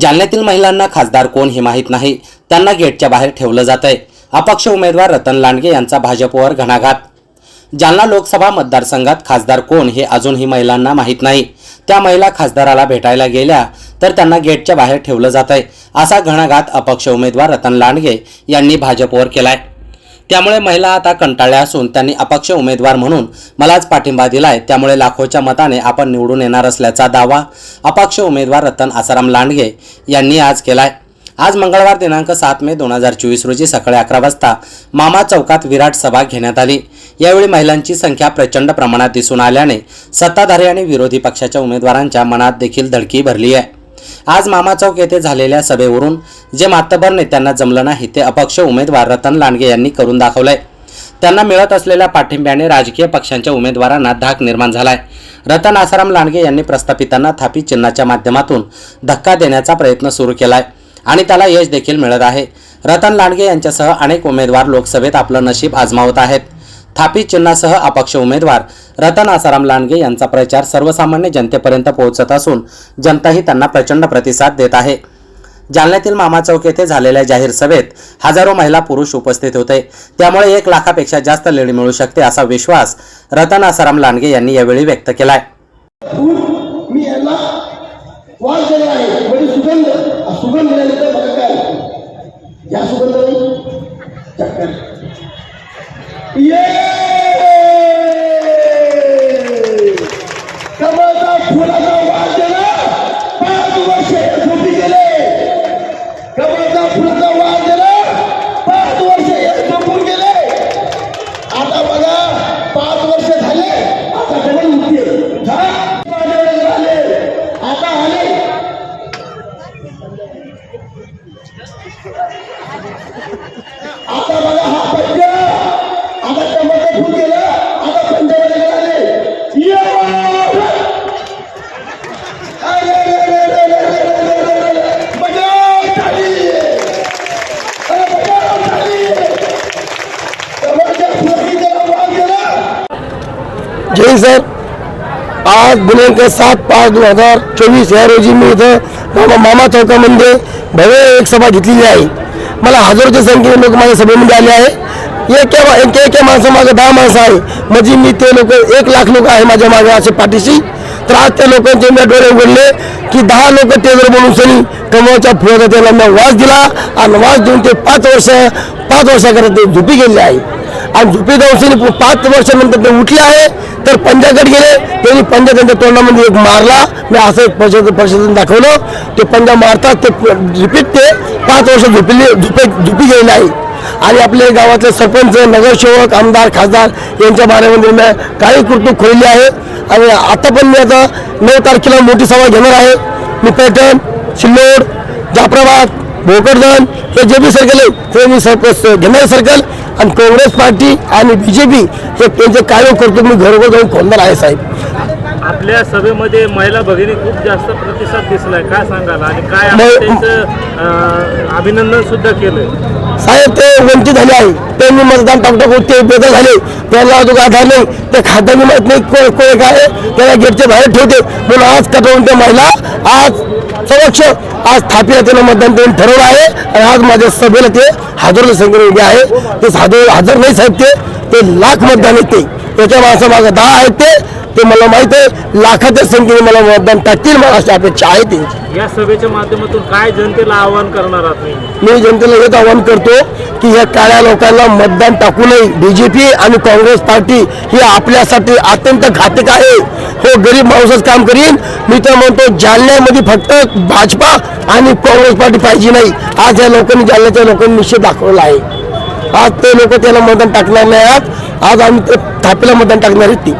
जालन्यातील महिलांना खासदार कोण हे माहीत नाही. त्यांना गेटच्या बाहेर ठेवलं जात आहे अपक्ष उमेदवार रतन लांडगे यांचा भाजपवर घणाघात. जालना लोकसभा मतदारसंघात खासदार कोण हे अजूनही महिलांना माहीत नाही. त्या महिला खासदाराला भेटायला गेल्या तर त्यांना गेटच्या बाहेर ठेवलं जात आहे असा घणाघात अपक्ष उमेदवार रतन लांडगे यांनी भाजपवर केलाय. त्यामुळे महिला आता कंटाळल्या असून त्यांनी अपक्ष उमेदवार म्हणून मलाच पाठिंबा दिलाय. त्यामुळे लाखोच्या मताने आपण निवडून येणार असल्याचा दावा अपक्ष उमेदवार रतन आसाराम लांडगे यांनी आज केलाय. आज मंगळवार दिनांक सात मे दोन हजार चोवीस रोजी सकाळी अकरा वाजता मामा चौकात विराट सभा घेण्यात आली. यावेळी महिलांची संख्या प्रचंड प्रमाणात दिसून आल्याने सत्ताधारी आणि विरोधी पक्षाच्या उमेदवारांच्या मनात देखील धडकी भरली आहे. आज मामा चौक येथे झालेल्या सभेवरून जे मातबर नेत्यांना जमलं नाही ते अपक्ष उमेदवार रतन लांडगे यांनी करून दाखवलंय. त्यांना मिळत असलेल्या पाठिंब्याने राजकीय पक्षांच्या उमेदवारांना धाक निर्माण झालाय. रतन आसाराम लांडगे यांनी प्रस्थापितांना थापी चिन्हाच्या माध्यमातून धक्का देण्याचा प्रयत्न सुरू केलाय आणि त्याला यश देखील मिळत आहे. रतन लांडगे यांच्यासह अनेक उमेदवार लोकसभेत आपलं नशीब आजमावत आहेत. थापी चिन्हासह अपक्ष उमेदवार रतन आसाराम लांडगे यांचा प्रचार सर्वसामान्य जनतेपर्यंत पोहोचत असून जनताही त्यांना प्रचंड प्रतिसाद देत आहे. जालन्यातील मामा चौक येथे झालेल्या जाहीर सभेत हजारो महिला पुरुष उपस्थित होते. त्यामुळे एक लाखापेक्षा जास्त लेणी मिळू शकते असा विश्वास रतन आसाराम लांडगे यांनी यावेळी व्यक्त केलाय. केला आहे. सुगंध आता बघा हा पद्य आता आता जय सर आज दिनांक सात पाच दोन हजार चोवीस या रोजी मी इथं मामा चौकामध्ये भव्य एक सभा घेतलेली आहे मला हजारोच्या संख्येने लोक माझ्या सभेमध्ये आले आहे. एक एक एक माणसं माझं दहा माणसं आहे. म्हणजे मी ते लोक एक लाख लोक आहे माझ्या मागे असे पाठीशी. तर आज त्या लोकांचे मी डोळे उघडले की दहा लोक ते जर बोलून सनी कमळच्या फुलाचा त्याला मी वास दिला. आणि वास देऊन ते पाच वर्ष पाच वर्षाकरता ते झोपी गेले आहे. आणि झोपी जाऊन पाच वर्षानंतर ते उठले आहे. तर पंजाकडे गेले त्यांनी पंजा त्यांच्या तोंडामध्ये एक मारला. मी असं एक परिषद परिषदेने दाखवलं. ते पंजा मारतात ते रिपीट ते पाच वर्ष झुपिले झुपे झुपी गेले आहे. आणि आपले गावातले सरपंच नगरसेवक आमदार खासदार यांच्या बारेमध्ये मी काही कृतू खोलली आहे. आणि आता पण मी आता नऊ तारखेला मोठी सभा घेणार आहे. मी पैठण सिल्लोड जाफराबाद भोकरदन हे जे बी सर्कल आहे. ते मी सर्कल घेणार सर्कल आणि काँग्रेस पार्टी आणि बी जे पी हे त्यांचे कार्य करतो मी घरोघर जाऊन खोलणार आहे साहेब. आपल्या सभेमध्ये महिला भगिनी खूप जास्त प्रतिसाद दिसलाय. काय सांगाल? आणि काय अभिनंदन सुद्धा केलंय? साहेब ते वंचित झाले आहे. त्यांनी मतदान टाकटाक होत ते बेदर झाले. त्याला अजून आधार नाही. ते खात्याने माहीत नाही कोण कोण काय आहे, त्याला गेटच्या बाहेर ठेवते. म्हणून आज कटवून त्या महिला आज समक्ष आज थापीला मतदान देऊन ठरवलं आहे. आणि आज माझ्या सभेला ते हजारो संख्येने उभे आहे. ते हजर हजर नाही साहेब ते. लाख मतदान येते त्याच्या माणसं माझं दहा आहेत ते. ते मला माहीत आहे. लाखाच्या संख्येने मला मतदान टाकतील मला अशी अपेक्षा आहे त्यांची. या सभेच्या माध्यमातून काय जनतेला आवाहन करणार आहात मी जनतेला हेच आवाहन करतो की या काळ्या लोकांना मतदान टाकू नये. बीजेपी आणि काँग्रेस पार्टी ही आपल्यासाठी अत्यंत घातक आहे. हो गरीब माणूसच काम करीन. मी तर म्हणतो जालन्यामध्ये फक्त भाजपा आणि काँग्रेस पार्टी पाहिजे नाही. आज या लोकांनी जालन्याच्या लोकांनी निश्चित दाखवला आहे. आज ते लोक त्याला मतदान टाकणार नाही आज आज आम्ही ते थापीला मतदान टाकणार आहेत ती.